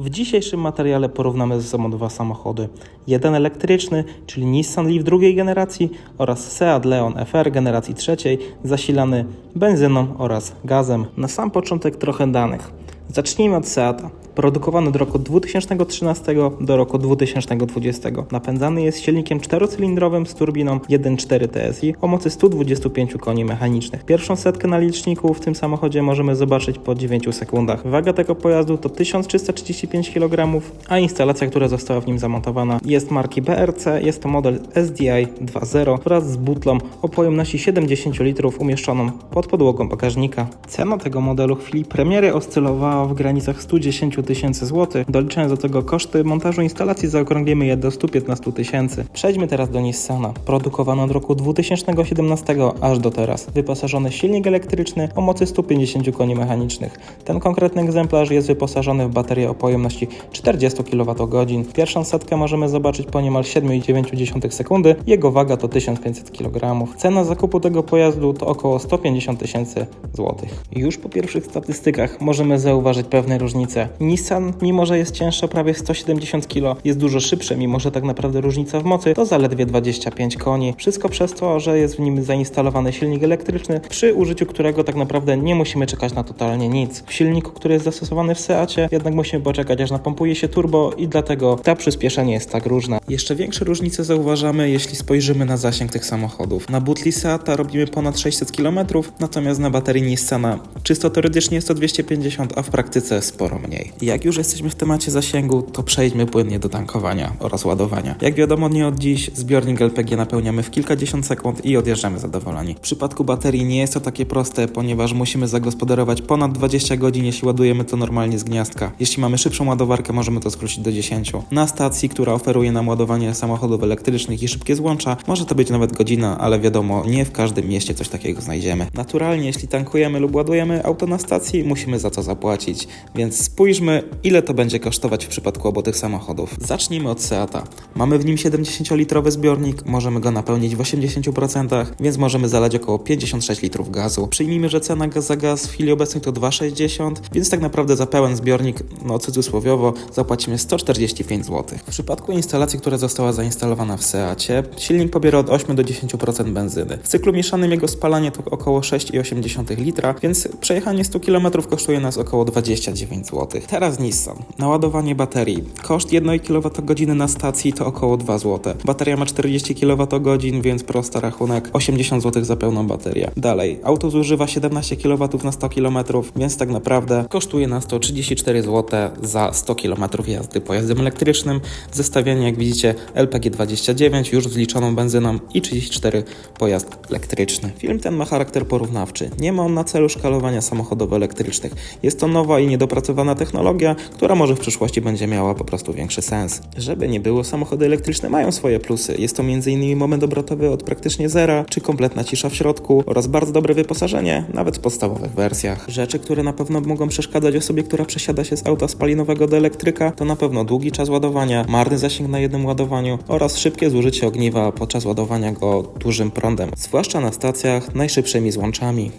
W dzisiejszym materiale porównamy ze sobą dwa samochody. Jeden elektryczny, czyli Nissan Leaf drugiej generacji oraz Seat Leon FR generacji trzeciej, zasilany benzyną oraz gazem. Na sam początek trochę danych. Zacznijmy od Seata. Produkowany od roku 2013 do roku 2020. Napędzany jest silnikiem czterocylindrowym z turbiną 1.4 TSI o mocy 125 koni mechanicznych. Pierwszą setkę na liczniku w tym samochodzie możemy zobaczyć po 9 sekundach. Waga tego pojazdu to 1335 kg, a instalacja, która została w nim zamontowana jest marki BRC. Jest to model SDI 2.0 wraz z butlą o pojemności 70 litrów umieszczoną pod podłogą bagażnika. Cena tego modelu w chwili premiery oscylowała w granicach 110 tysięcy złotych. Doliczając do tego koszty montażu instalacji zaokrąglimy je do 115 tysięcy. Przejdźmy teraz do Nissana. Produkowano od roku 2017 aż do teraz. Wyposażony silnik elektryczny o mocy 150 koni mechanicznych. Ten konkretny egzemplarz jest wyposażony w baterię o pojemności 40 kWh. Pierwszą setkę możemy zobaczyć po niemal 7,9 sekundy. Jego waga to 1500 kg. Cena zakupu tego pojazdu to około 150 tysięcy złotych. Już po pierwszych statystykach możemy zauważyć pewne różnice. Nissan, mimo że jest cięższy o prawie 170 kg, jest dużo szybszy, mimo że tak naprawdę różnica w mocy to zaledwie 25 koni. Wszystko przez to, że jest w nim zainstalowany silnik elektryczny, przy użyciu którego tak naprawdę nie musimy czekać na totalnie nic. W silniku, który jest zastosowany w Seacie, jednak musimy poczekać aż napompuje się turbo i dlatego ta przyspieszenie jest tak różne. Jeszcze większe różnice zauważamy, jeśli spojrzymy na zasięg tych samochodów. Na butli Seata robimy ponad 600 km, natomiast na baterii Nissana czysto teoretycznie jest to 250, a w praktyce sporo mniej. Jak już jesteśmy w temacie zasięgu, to przejdźmy płynnie do tankowania oraz ładowania. Jak wiadomo, nie od dziś zbiornik LPG napełniamy w kilkadziesiąt sekund i odjeżdżamy zadowoleni. W przypadku baterii nie jest to takie proste, ponieważ musimy zagospodarować ponad 20 godzin, jeśli ładujemy to normalnie z gniazdka. Jeśli mamy szybszą ładowarkę, możemy to skrócić do 10. Na stacji, która oferuje nam ładowanie samochodów elektrycznych i szybkie złącza, może to być nawet godzina, ale wiadomo, nie w każdym mieście coś takiego znajdziemy. Naturalnie, jeśli tankujemy lub ładujemy auto na stacji, musimy za to zapłacić, więc spójrzmy, ile to będzie kosztować w przypadku obu tych samochodów. Zacznijmy od Seata. Mamy w nim 70-litrowy zbiornik, możemy go napełnić w 80%, więc możemy zalać około 56 litrów gazu. Przyjmijmy, że cena za gaz w chwili obecnej to 2,60, więc tak naprawdę za pełen zbiornik, no cudzysłowiowo, zapłacimy 145 zł. W przypadku instalacji, która została zainstalowana w Seacie, silnik pobiera od 8 do 10% benzyny. W cyklu mieszanym jego spalanie to około 6,8 litra, więc przejechanie 100 km kosztuje nas około 29 zł. Teraz Nissan. Naładowanie baterii. Koszt 1 kWh na stacji to około 2 zł. Bateria ma 40 kWh, więc prosty rachunek 80 zł za pełną baterię. Dalej, auto zużywa 17 kW na 100 km, więc tak naprawdę kosztuje nas to 34 zł za 100 km jazdy pojazdem elektrycznym. Zestawienie, jak widzicie, LPG 29 już z liczoną benzyną i 34 pojazd elektryczny. Film ten ma charakter porównawczy. Nie ma on na celu szkalowania samochodów elektrycznych. Jest to nowa i niedopracowana technologia, która może w przyszłości będzie miała po prostu większy sens. Żeby nie było, samochody elektryczne mają swoje plusy. Jest to m.in. moment obrotowy od praktycznie zera, czy kompletna cisza w środku oraz bardzo dobre wyposażenie, nawet w podstawowych wersjach. Rzeczy, które na pewno mogą przeszkadzać osobie, która przesiada się z auta spalinowego do elektryka, to na pewno długi czas ładowania, marny zasięg na jednym ładowaniu oraz szybkie zużycie ogniwa podczas ładowania go dużym prądem, zwłaszcza na stacjach najszybszymi złączami.